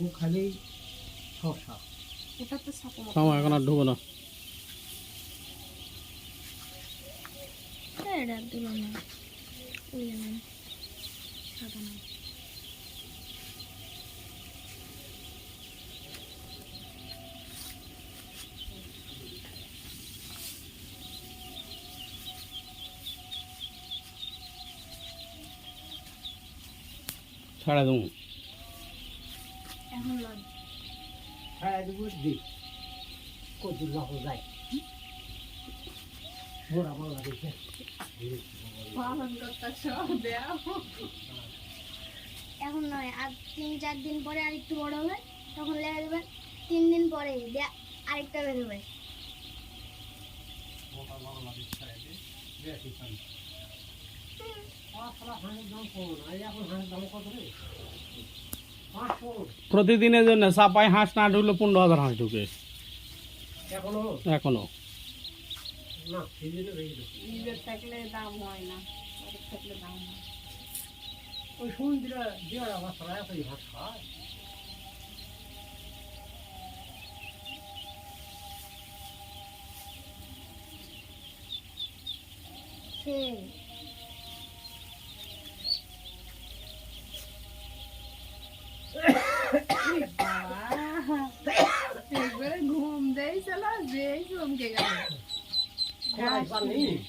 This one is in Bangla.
ও খালি শশা এটা তো সাপো এখন আর ঢুকো না। এটা দিল না। ওই না সাদা না। ছাড়া দেবো। এখন লয় দেবো কত লাভ যায়। দেখে পালন এখন নয় আর তিন চার দিন পরে আর একটু বড় হবে তখন লেগে দেবেন তিন দিন পরে দিয়ে আরেকটা বেরোবে। এখন হাঁড়ির দাম কত রে? প্রতিদিনের জন্য চাপাই হাঁস না ঢুকলে পনেরো হাজার হাঁস ঢুকে। এখনও? এখনও। চলো যেই চমকে গেল